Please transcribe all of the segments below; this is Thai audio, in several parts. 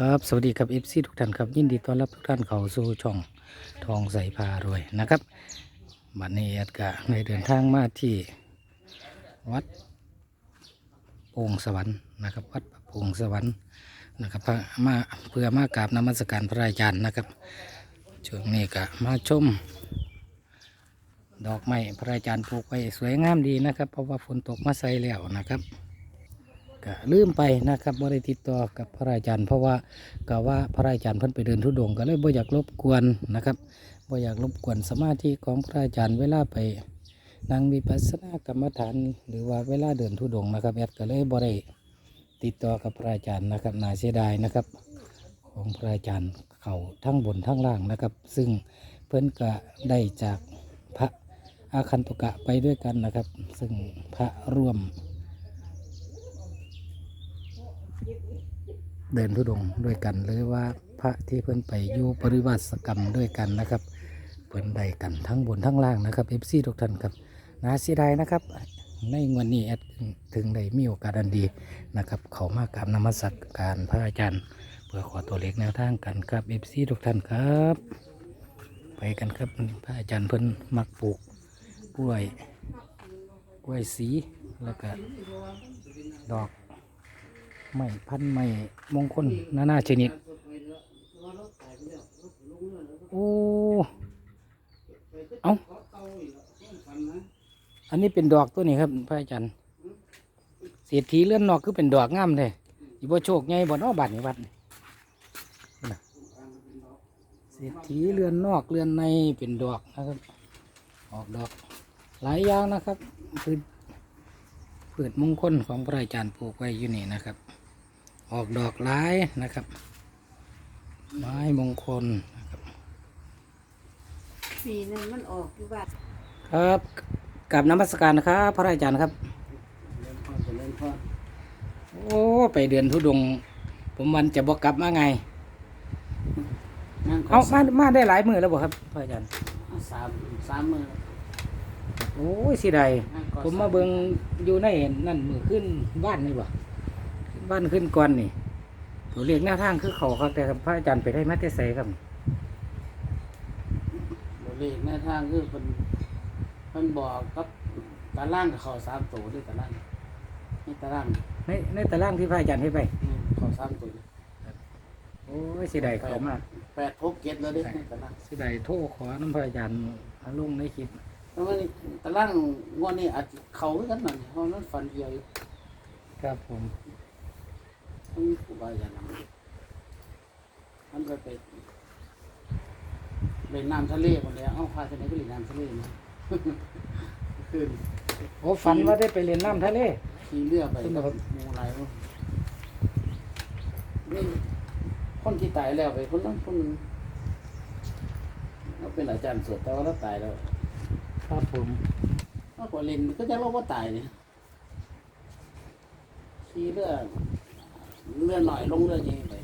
ครับ สวัสดีครับเอฟซีทุกท่านครับ ยินดีต้อนรับทุกท่านเข้าสู่ช่องทองใสพารวยนะครับบัดนี้อดกะในเดินทางมาที่วัดโป่งสวรรค์นะครับ วัดโป่งสวรรค์นะครับพระมาเพื่อมากราบนมัสการพระอาจารย์นะครับช่วงนี้ก็มาชม ดอกไม้พระอาจารย์ปลูกไว้สวยงามดีนะครับ เพราะว่าฝนตกมาใส่แล้วนะครับ ก็ลืมไปนะครับบ่ได้ติดต่อกับพระอาจารย์ เพราะว่าก็ว่าพระอาจารย์เพิ่นไปเดินทุดงค์ก็เลยบ่อยากรบกวนนะครับบ่อยากรบกวนสมาธิของพระอาจารย์เวลาไปนั่งวิปัสสนากรรมฐาน หรือว่าเวลาเดินทุดงค์นะครับแอดก็เลยบ่ได้ติดต่อกับพระอาจารย์นะครับน่าเสียดายนะครับ ของพระอาจารย์เขาทั้งบนทั้งล่างนะครับ ซึ่งเพิ่นก็ได้จากพระอาคันตุกะไปด้วยกันนะครับ ซึ่งพระร่วม เดินทุดงค์ด้วยกัน หรือว่าพระที่เพิ่นไปอยู่ปริวัติกรรมด้วยกันนะครับ เพิ่นได้กันทั้งบนทั้งล่างนะครับเอฟซีทุกท่านครับนาเสียดายนะครับ ในวันนี้แอดถึงได้มีโอกาสอันดีนะครับ เขามากราบนมัสการพระอาจารย์ เพื่อขอตัวเลขแนวทางกันครับเอฟซีทุกท่านครับ ไปกันครับพระอาจารย์เพิ่นมักปลูกกล้วยกล้วยสีแล้วก็ดอก ไม่พันธุ์ไม่มงคลนานาชนิด โอ้ เอาอันนี้เป็นดอกตัวนี้ครับพระอาจารย์เศรษฐีเลื่อนนอกคือเป็นดอกงามเลยอีบ่โชคไงบ่นอบัดนี่บัดนี่น่ะเศรษฐีเลื่อนนอกเลื่อนในเป็นดอกนะครับ ออกดอก หลายอย่างนะครับคือพืชมงคลของพระอาจารย์ปลูกไว้อยู่นี่นะครับ ออกดอกหลายนะครับ ไม้มงคลนะครับปีนั้นมันออกอยู่บ้านครับกับน้ำมัสการนะครับ พระอาจารย์ครับ โอ้ไปเดือนทุดงค์ผมวันจะบอกกลับมาไง นั่งเอามามาได้หลายมือแล้วบ่ครับพระอาจารย์ สามสามมือโอ้ยสิใดนั่งก่อผมมาเบิงอยู่ในนั่นมือขึ้นบ้านนี่บ่ บ้านขึ้นก่อนนี่ตัวเรียกหน้าทางคือเขาครับแต่พระอาจารย์ไปได้มาแต่ใสครับโดยเลขในทางคือเป็นเป็นบอกกับตารางกับเขาสามตัวด้วยตารางนี่ตารางในในตารางที่พระอาจารย์ให้ไปนี่เขาสามตัวโอ้ยสิใดเขามาแปดหกเจ็ดแล้วเด้ในตารางสิได้โทรขอน้ำพระอาจารย์เอาลงในคลิปแล้วมันตารางงวดนี้อาจจะเขาคือกันหน่อยเพราะนั้นฟันเดียวอยู่ครับผม ต้องมีครูบาอาจารย์นำมันก็ไปเล่นน้ำทะเลหมดแล้วเอ้าพาทะเลก็เล่นน้ำทะเลมาขึ้นโอ้ฝันว่าได้ไปเรียนน้ำทะเลขี่เรือไปขึ้นมาครับหมูไหลายบ่นี่คนที่ตายแล้วไปคนนั้นคนหนึงเขาเป็นอาจารย์สวดแต่ว่าเราตายแล้ว ครับผมเขาก็เล่นก็จะเล่าว่าตายเนี่ยขี่เรือ เรือหน่อยลงเรือใหญ่ไป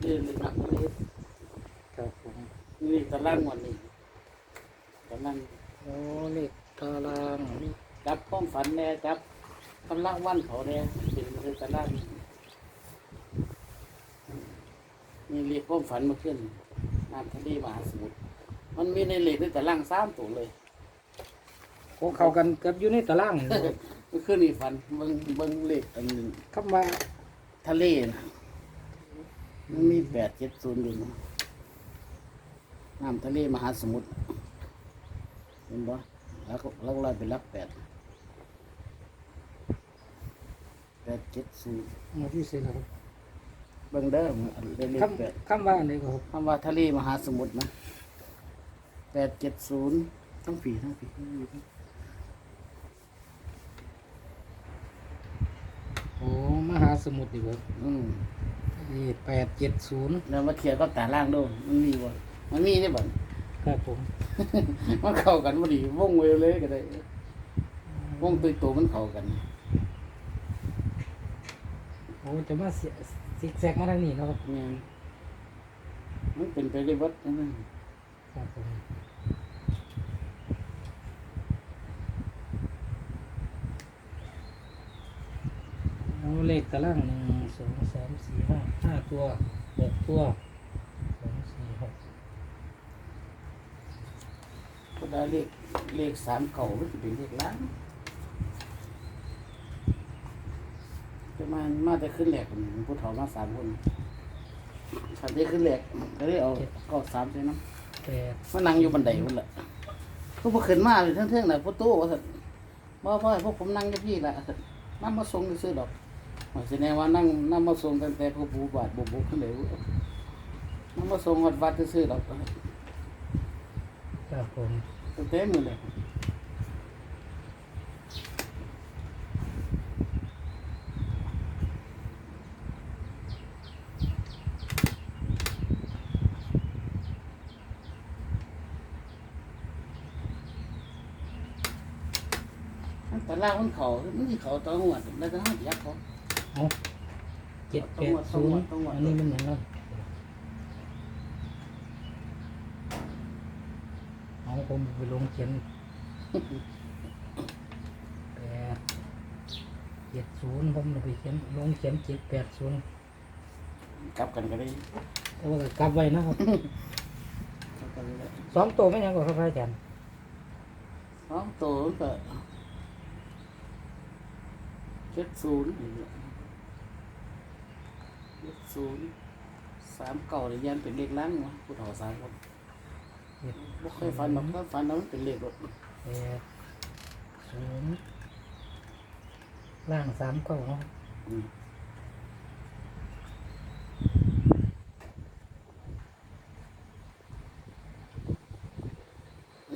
เรือเรือหนักเลยครับผมนี่ตะล่างวันนี้ตะล่างโอ้เลขตารางจับข้องฝันแน่จับกำลังวันเขาแน่เป็นเรือตะล่างนี่เรียกข้องฝันมาขึ้นน้ำทะเลมหาสมุทรมันมีในเหล็กในตะล่างสามตัวเลยโอ้เข้ากันกับอยู่ในตาราง นี่ครับก็ขึ้นนี่ฝันเบิ่งเบิ่งเหล็กอันหนึ่งคำว่าทะเลนะมันมีแปดเจ็ดศูนย์อยู่นะน้ำทะเลมหาสมุทรเห็นบ่แล้วก็แล้วก็ลอยเป็นลักแปดแปดเจ็ดศูนย์มาที่เสร็จแล้วครับเบิ่งเด้อเรียนคแปดำคำว่าอันนี้ครับคำว่าทะเลมหาสมุทรนะแปดเจ็ดศูนย์ต้องผีต้องผี โอ้ม หาสมุทรดีครับอืมนี่แปดเจ็ดศูนย์แล้วมาเทียบกับตาล่างดูมันมีบ่มันมีได้บ่ครับผม มันเข้ากันพอดีวงเวเลยก็ได้วงตัวตัวมันเข้ากันโอ้จะมาเสียซิกแซกมาทางนี้เนาะครับเนี่ยมันเป็นไปได้วัดนั่นน่ะครับผม เอาเลขตารางหนึ่งสองสามสี่ห้าตัวหกตัวสองสี่หกก็ได้เลขเลขสามเก่ามันจะเป็นเลขล้านจะมามาแต่ขึ้นแหลกผู้เฒ่ามาสามคนขันได้ขึ้นแหลกก็ได้เอาเก็สามใช่น้ำแปดมานั่งอยู่บันไดพุ่นละพวกผมขึ้นมาเลยเท่งๆน่ะพวกตู้ว่าซั่นบ่พ่อให้พวกผมนั่งอยู่พี่ละนั่งมาส่งซื้อๆดอกว่า แสดงว่านั่งนั่งมาส่งตั้งแต่พวกบูบาทบุบุขึ้นเลยนั่งมาส่งวัดวัดซื้อๆดอกครับผมตั้งแต่มื้อเลยอันแต่ล่างมันเขามันสิเขาตองหวดแล้วก็ห้ายักเขา เอาเจ็ดแปดศูนย์ต้องวัดอันนี้มันเหมือนกันเอาผมไปลงเขียนแปดเจ็ดศูนย์ผมไปเขียนลงเขียนเจ็ดแปดศูนย์กลับกันก็ได้แต่ว่าก็กลับไว้นะครับกลับกันก็ได้สองตัวไม่ยังกว่าครับพระอาจารย์สองตัวมันก็เจ็ดศูนย์ เจ็ดศูนย์สามเก่าเลยยันเป็นเลขล้านวะผู้เฒ่าสามคนเจ็ดบ่เคยฝันหรอกถ้าฝันแล้วมันเป็นเลขรถแปดศูนย์ล่างสามเก้าเนาะอืม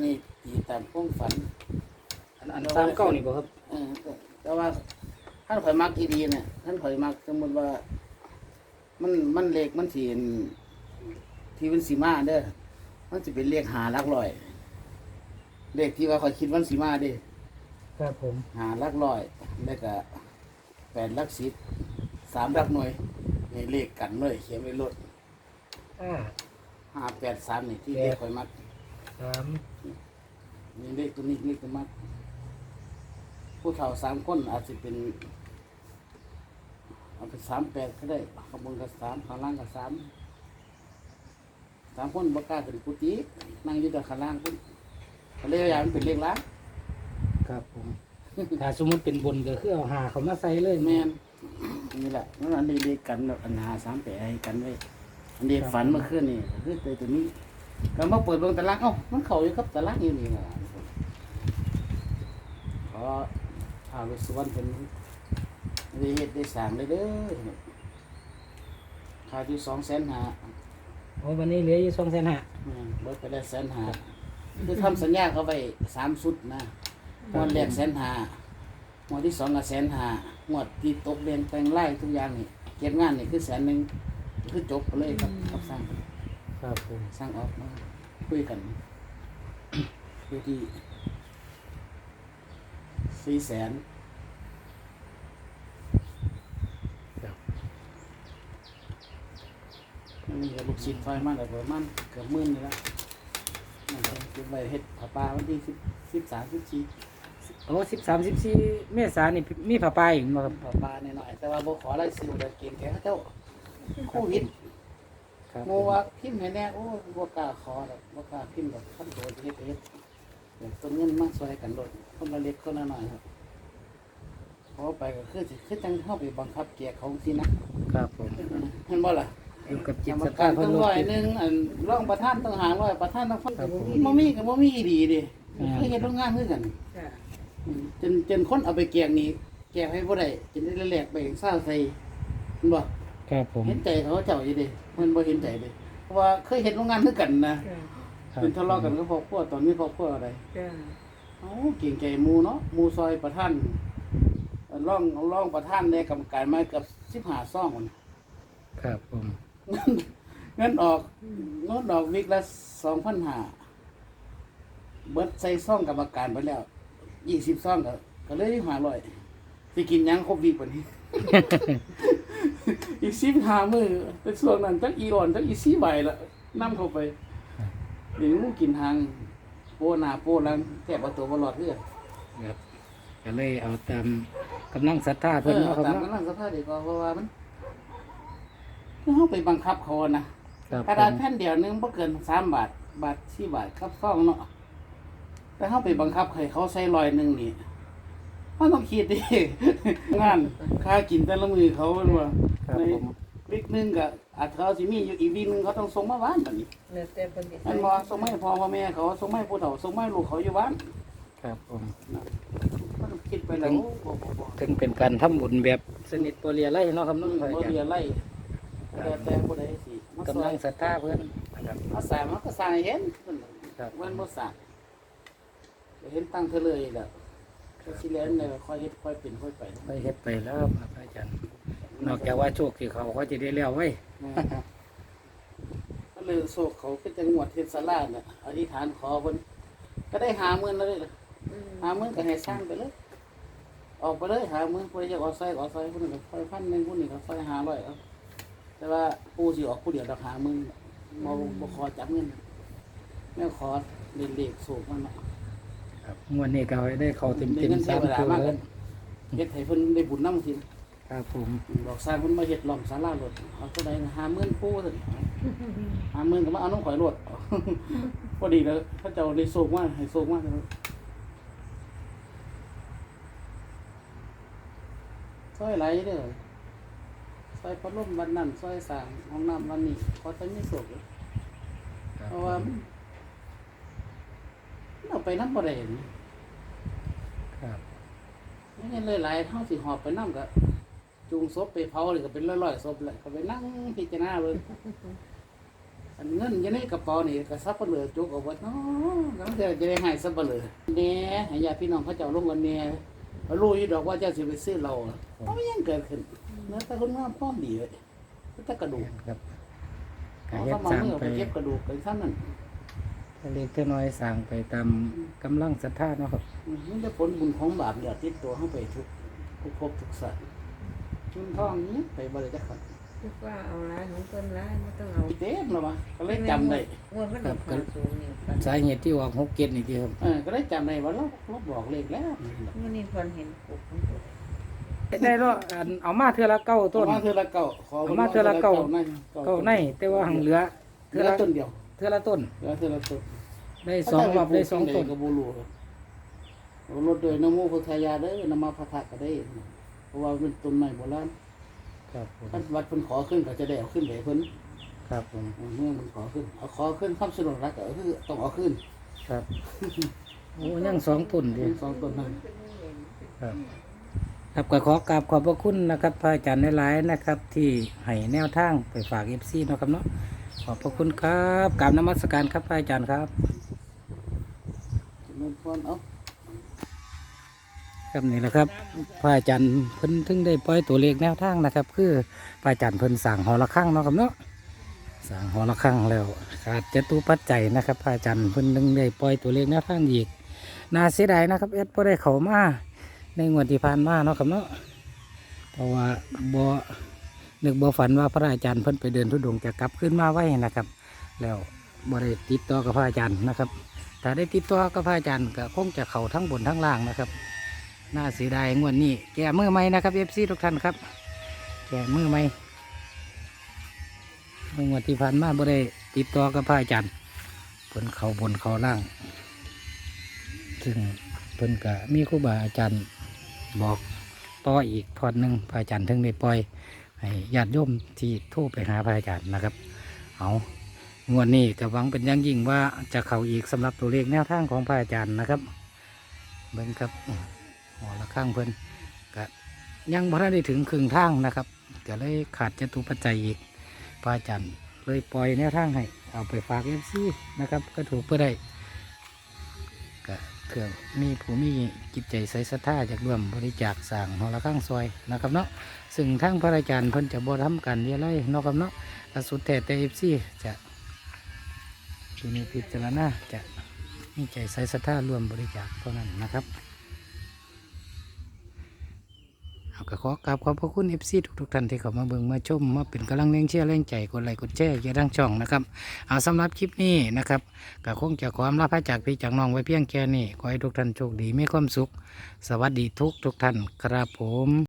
นี่ตีตามพ้องฝัน อันอันสามเก้านี่บ่ครับ เออแต่ว่าท่านข่อยมักอีดีเนี่ยท่านข่อยมักสมมติว่า มันมันเลขมันสีที่มันสีมาเด้อมันจะเป็นเลขหาหลักร้อยเลขที่ว่าข่อยคิดวันสีมาเด้ครับผมหาหลักร้อยแล้วก็แปดหลักสิบสามหลักหน่วยนี่เลขกันเลยเขียนไว้รถห้าห้าแปดสามนี่ที่เลขข่อยมักสามนี่เลขตัวนี้เลขตัวมักผู้เฒ่าสามคนอาจจะเป็น เอาเป็นสามแปดก็ได้ข้างบนก็สามข้างล่างก็สามสามคนบ่กล้าขึ้นกุฏินั่งอยู่แต่ข้างล่างพุ่นก็เลยอย่างมันเป็นเลขล้านครับผม ถ้าสมมติเป็นบนก็คือเอาหาเขามาใส่เลยแม่นนี่แหละนั่นอันนี้เลขกันแบบอันหาสามแปดให้กันไว้อันนี้ฝันเมื่อคืนนี่ก็คือตัวตัวนี้ก็มาเปิดเบิ่งตารางเอ้ามันเข้าอยู่ครับตารางอยู่นี่ไงขอพาไปสวนเป็น ได้เฮ็ดได้สร้างเลยเด้อค่าที่สองแสนหาโอ้วันนี้เหลืออยู่สองแสนห้าเบิดไปได้แสนหาคือทำสัญญาเขาไปสามสุดนะงวดแรกแสนหางวดที่สองก็แสนหางวดที่ตกเรียนแปลงไร่ทุกอย่างนี่เก็บงานนี่คือแสนหนึ่งคือจบไปเลยครับกับสร้างครับผมสร้างออกมาคุยกันคุยที่สี่แสน ครับ นี่ก็ลูกศิษย์ไฟมาแต่ประมาณเกือบหมื่นนี่ละนั่นก็เก็บไว้เฮ็ดผ้าป่าวันที่สิบสิบสามสิบสี่โอ้สิบสามสิบสี่เมษานี่มีผ้าป่าอีกบ่ครับ ผ้าป่าหน่อยๆแต่ว่าบ่ขออะไรสิวเดี๋ยวเก่งแกเขาเจ้าโควิดครับโมว่าพิมพ์ให้แน่โอ้บ่กล้าขอดอกบ่กล้าพิมพ์ดอกขั้นโดดเฮ็ดเฮ็ดเดี๋ยวต้นเงินมาช่วยกันโดดคนละเล็กคนละน้อยครับขอไปก็คือสิคือจังเข้าไปบังคับแจกของสินะครับผมเห็นบ่ล่ะ อยู่กับจิตกรรมศรัทกาธารเพิ่ต้นองโลร้ดอยจิต หนึงอันรองประธานต้องหาร้อยประธานต้องฟังครับผมบ่มีก็บ่มีดีดิอ่าคือเฮ็ดโรงงานคือกันอืมจนจนคนเอาไปแกงนี่แกงให้บ่ได้จนได้แลกไปเศร้าใส่เห็นบ่ครับผมเห็นใจเขาเจ้าอยู่ดิมันบ่เห็นใจดิเพราะว่าเคยเห็นโรงงานคือกันนะครับเป็นทะเลาะกันกับครอบครัวตอนนี้ครอบครัวอะไรเอ้าเก่งใจหมูเนาะหมูซอยประท่านเอ่อร่องร่องประท่านในกรรมการมาเกับสิบห้าซ่องคนครับผม เงินออกเงินออกวิกละสองพันห้าเบิดใส่ซ่องกรรมการไปแล้วยี่สิบซ่องก็ก็เลยห้าร้อยสิกินหยังครบวีกว่านี้ อีกสิบห้ามือเป็นส่วนนั้นจักอีอ่อนจักอีสีใบละนำเข้าไปเดี๋ยวงูกินหางโปหนาโปหลังแทบเอาตัวบอลอดเพื่อครับก็เลยเอาตามกำลังศรัทธาเอเพิ่นอเนาะครับตามเนาะกำลังสภาพดีกว่าเพราะว่ามัน คือเขาไปบังคับเขานะครับกระดาษแผ่นเดียวหนึงบ่เกินสามบาทบาทสี่บาทครับซ่องเนาะแต่เขาไปบังคับให้เขาใส่ร้อยหนึ่งนี่เขาต้องคิดดิงานค่ากินแต่ละมือเขาเป็นว่าครับในผมวิกหนึงก็อาจเขาสิมีอยู่อีกวิกหนึงเขาต้องส่งมาบ้านแบบนี้แล้วแต่เพิ่นสิอันบ่ส่งมาให้พ่อพ่อแม่เขาส่งมาให้ผู้เฒ่าส่งมาให้ลูกเขาอยู่บ้านครับผมก็ต้องคิดไปแล้วโอ้บ่บ่บ่ถึงเป็นการทำบุญแบบสนิทโปรเลียไรเนาะครับน้องพระอาบ่จารเรียย์นไล่ แต่แต่ผู้ใดสิมากำลังศรัทธาเพื่อนนะครับ มาสร้างมันก็สร้างให้เห็นครับ มันบ่สร้างก็เห็นตั้งเธอเลยแล้วก็สิแล้วในค่อยเฮ็ดค่อยเป็นค่อยไปไปเฮ็ดไปแล้วครับพระอาจารย์ นอกจากว่าโชคที่เขาเขาจะได้แล้วไว้ก็เลยโศกเขาก็จังหวัดเทศราชน่ะอธิษฐานขอเพิ่นก็ได้หาเงินแล้วเลยล่ะอืมหาเงินก็ให้สร้างไปเลย ออกไปเลยหาเงินผู้ใดจะเอาใส่ก็เอาใส่ผู้นึงก็ค่อยพันหนึงผู้นี้ก็ค่อยหาร้อยเอา แต่ว่าผู้สิออกผู้เดียวดอกหามึงบ่บ่ขอจับเงินแม่ขอเล่นเลขสูกมันน่ะครับงวดนี้ก็ได้เข้าเต็มเต็มๆสามตัวเลยเฮ็ดให้เพิ่นได้บุญนำสิครับผมบอกสร้างเพิ่นมาเฮ็ดหล่อมศาลารถเอาเท่าใดนะ50,000ผู้ซั่น50,000ก็มาเอาน้องข่อยรถพอดีแล้วพระเจ้าได้สูกมาให้สูกมาเลยซอยไหลเด้อ ซอยพัดลมวันนั้นซอยสร้างห้องน้ำวันนี้ขอแต่มีสุกเลยเพราะว่ามันมันเอาไปน้ำบ่ได้นี่ครับไม่งั้นเลยหลายเท่าสิหอบไปน้ำก็จูงศพไปเผาเลยก็เป็นร้อยๆศพเลยก็ไปนั่งพิจารณาเลยอันเงินอยังในกระเป๋านี่ก็ซับเปลือจุกเอาไว้เนาะแล้วเดี๋ยวจะได้ให้ซับเปลือแหน่ให้ญาติพี่น้องเขาเจ้าลงกันแหน่รู้อยู่ดอกว่าเจ้าสิไปซื้อเราเพราะไม่ยังเกิดขึ้น เนื้อแต่คนงามพร้อมดีเลยแต่กระดูกครับก็เขาเฮ็ดมาสร้างเมื่อไปไปเก็บกระดูกไปซ้ำนั่นเล็กๆน้อยๆสร้างไปตามกำลังศรัทธาเนาะครับมันจะผลบุญของบาปอย่าติดตัวเข้าไปทุกทุกภพทุกสัตว์ชุนทองนี้ไปบริจาคคิดว่าเอาหลายของเพิ่นหลายบ่ต้องเอาเต็มแล้ววะก็เลยจำได้ว่ามันเอาผ่านสูงนี่กันสาเหตุที่ออกหกเกตนี่ที่ครับเออก็เลยจำได้ว่าเราเราบอกเลขแล้วมื้อนี้เพิ่นเห็นกบของเพิ่น ได้แล้วอันเอามาเทื่อละเก้าต้น เอามาเทือละเก่าขอเอามาเทื่อละเก้าในเก้าในแต่ว่าหังเหลือเทืเทื่ออละละต้นเดียวเทื่อละต้น เหลือเทือละต้นได้สองรอบได้สองต้นกับบูรูรถโดยนโมพุทธายาเด้อนำมาพระทักก็ได้ เพราะว่าเป็นต้นไม้โบราณครับผมท่านวัดเพิ่นขอขึ้นก็จะได้เอาขึ้นไปเพิ่นครับผมเมื่อมันขอขึ้นเอาขอขึ้นคำสนุนรักก็คือต้องเอาขึ้นครับโอ้ยังสองต้นดีสองต้นนั้นครับ ครับก็ขอกราบขอบพระคุณนะครับพระอาจารย์หลายๆนะครับ ที่ให้แนวทางไปฝากเอฟซีนาะครับเนาะขอบพระคุณครับกราบนมัสการครับพระอาจารย์ครับมันพรเอาครับนี่แหละครับพระอาจารย์เพิ่นถึงได้ปล่อยตัวเลขแนวทางนะครับ คือพระอาจารย์เพิ่นสั่งหอละข้างเนาะครับเนาะสั่งหอละข้างแล้วขาดจตุปัจจัยนะครับพระอาจารย์เพิ่นถึงได้ปล่อยตัวเลขแนวทางอีกน่าเสียดายนะครับเอ็ดบ่ได้เข้ามา ในงวดที่ผ่านมาเนาะครับเนาะเพราะว่าบ่นึกบ่ฝันว่าพระอาจารย์เพิ่นไปเดินทุดงค์จะกลับขึ้นมาไว้นะครับ แล้วบ่ได้ติดต่อกับพระอาจารย์นะครับถ้าได้ติดต่อกับพระอาจารย์ก็คงจะเข้าทั้งบนทั้งล่างนะครับน่าเสียดายงวดนี้ แก่มือใหม่นะครับเอฟซีทุกท่านครับ แก่มือใหม่เมื่องวดที่ผ่านมาบ่ได้ติดต่อกับพระอาจารย์เพิ่นเข่าบนเข่าล่าง ซึ่งเพิ่นก็มีครูบาอาจารย์ บอกต่ออีกทอดหนึ่งพระอาจารย์ถึงได้ปล่อยให้ญาติโยมที่โทรไปหาพระอาจารย์นะครับ เอางวดนี้ก็หวังเป็นอย่างยิ่งว่าจะเข้าอีกสำหรับตัวเลขแนวทางของพระอาจารย์นะครับเบิ่งครับหอละข้างเพิ่นก็ยังบ่ทันได้ถึงครึ่งทางนะครับก็เลยขาดจตุปัจจัยอีกพระอาจารย์เลยปล่อยแนวทางให้เอาไปฝากเอฟซีนะครับ ก็ถูกเพื่อได้ เพื่อมีผู้มีจิตใจใส่ศรัทธาจากร่วมบริจาคสั่งหอละข้างซอยนะครับเนาะซึ่งทั้งพระอาจารย์เพิ่นจะบ่ทำกันเรียอะไรเนาะครับเนาะก็สุดแท้แต่เอฟซีจะที่มีพิจารณาจะมีใจใส่ศรัทธาร่วมบริจาคเท่านั้นนะครับ เอาก็ขอกราบขอบพระคุณเอฟซีทุกๆท่านที่เข้ามาเบิ่งมาชมมาเป็นกำลังแรงเชียร์แรงใจกดไลค์กดแชร์อย่าดังช่องนะครับเอาสำหรับคลิปนี้นะครับก็คงจะความลาพระจากพี่จากน้องไว้เพียงแค่นี้ขอให้ทุกท่านโชคดีมีความสุข สวัสดีทุกทุกท่านครับผม